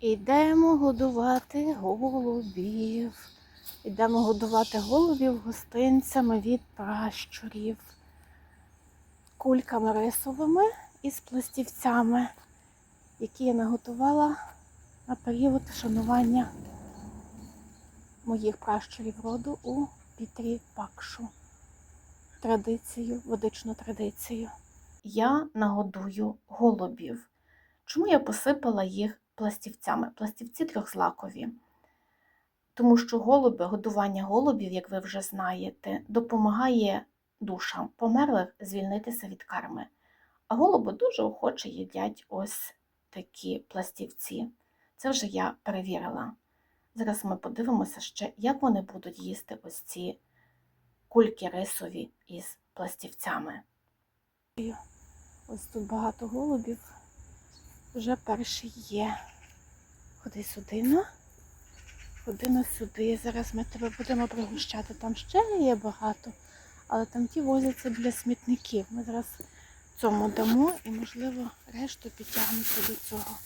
Йдемо годувати голубів. Йдемо годувати голубів гостинцями від пращурів, кульками рисовими із пластівцями, які я наготувала на період шанування моїх пращурів роду у Пітрі Пакшу. Традицію, водичну традицію. Я нагодую голубів. Чому я посипала їх пластівцями? Пластівці трьохзлакові. Тому що голуби, годування голубів, як ви вже знаєте, допомагає душам померлих звільнитися від карми. А голуби дуже охоче їдять ось такі пластівці. Це вже я перевірила. Зараз ми подивимося ще, як вони будуть їсти ось ці кульки рисові із пластівцями. Ось тут багато голубів. Вже перший є. Ходи сюди, ну. Ходи на сюди. Зараз ми тебе будемо пригощати. Там ще є багато, але там ті возяться для смітників. Ми зараз цьому дамо і, можливо, решту підтягнуться до цього.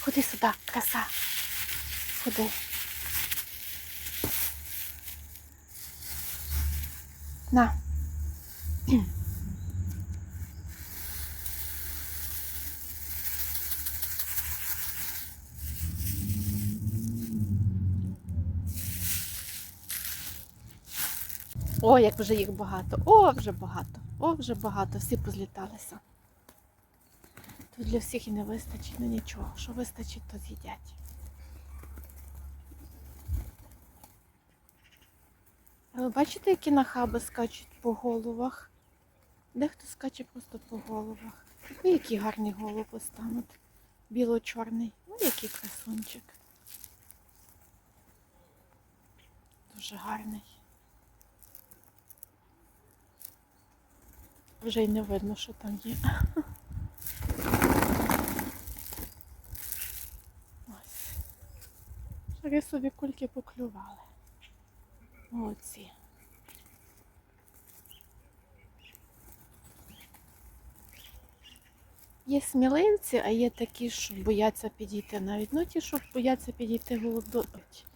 Ходи сюди, краса. Ходи. На. О, як вже їх багато. О, вже багато. О, вже багато. Всі позліталися. Тут для всіх і не вистачить, ну нічого. Що вистачить, то з'їдять. Ви бачите, які нахаби скачуть по головах? Дехто скаче просто по головах. Гарний голуб ось там от. Біло-чорний. Ой, який красунчик. Дуже гарний. Вже й не видно, що там є. Ось. Рисові кульки поклювали. Оці. Є сміливці, а є такі, що бояться підійти навіть. Ну ті, що бояться підійти голодують.